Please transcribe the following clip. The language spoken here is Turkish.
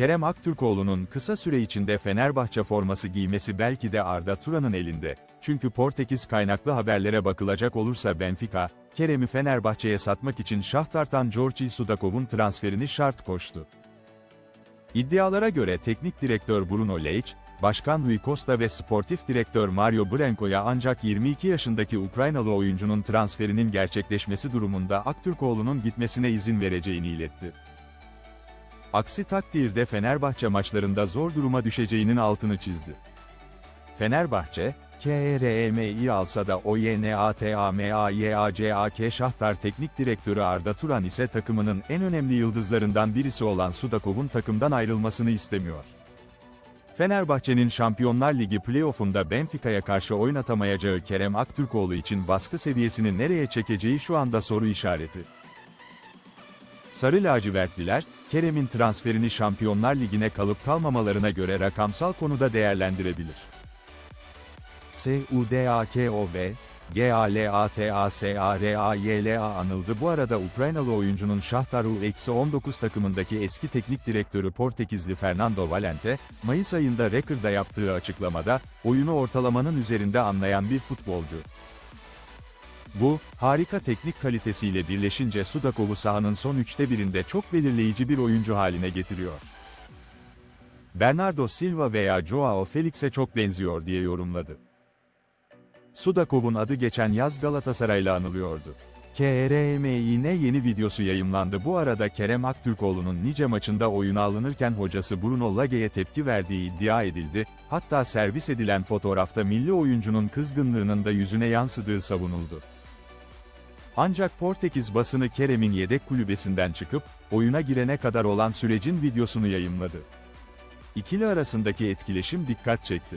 Kerem Aktürkoğlu'nun kısa süre içinde Fenerbahçe forması giymesi belki de Arda Turan'ın elinde. Çünkü Portekiz kaynaklı haberlere bakılacak olursa Benfica, Kerem'i Fenerbahçe'ye satmak için Şahtar'tan Georgi Sudakov'un transferini şart koştu. İddialara göre teknik direktör Bruno Lage, Başkan Rui Costa ve sportif direktör Mario Branco'ya ancak 22 yaşındaki Ukraynalı oyuncunun transferinin gerçekleşmesi durumunda Aktürkoğlu'nun gitmesine izin vereceğini iletti. Aksi takdirde Fenerbahçe maçlarında zor duruma düşeceğinin altını çizdi. Fenerbahçe, KREM'i alsa da OYNATAMAYACAK Şahtar Teknik Direktörü Arda Turan ise takımının en önemli yıldızlarından birisi olan Sudakov'un takımdan ayrılmasını istemiyor. Fenerbahçe'nin Şampiyonlar Ligi playoff'unda Benfica'ya karşı oynatamayacağı Kerem Aktürkoğlu için baskı seviyesini nereye çekeceği şu anda soru işareti. Sarı lacivertliler, Kerem'in transferini Şampiyonlar Ligi'ne kalıp kalmamalarına göre rakamsal konuda değerlendirebilir. S-U-D-A-K-O-V, G-A-L-A-T-A-S-A-R-A-Y-L-A anıldı. Bu arada Ukraynalı oyuncunun Şahtar U-19 takımındaki eski teknik direktörü Portekizli Fernando Valente, Mayıs ayında Record'da yaptığı açıklamada, oyunu ortalamanın üzerinde anlayan bir futbolcu. Bu, harika teknik kalitesiyle birleşince Sudakov'u sahanın son üçte birinde çok belirleyici bir oyuncu haline getiriyor. Bernardo Silva veya Joao Felix'e çok benziyor diye yorumladı. Sudakov'un adı geçen yaz Galatasaray'la anılıyordu. KRMİ'ne yeni videosu yayımlandı. Bu arada Kerem Aktürkoğlu'nun nice maçında oyuna alınırken hocası Bruno Lage'ye tepki verdiği iddia edildi, hatta servis edilen fotoğrafta milli oyuncunun kızgınlığının da yüzüne yansıdığı savunuldu. Ancak Portekiz basını Kerem'in yedek kulübesinden çıkıp, oyuna girene kadar olan sürecin videosunu yayımladı. İkili arasındaki etkileşim dikkat çekti.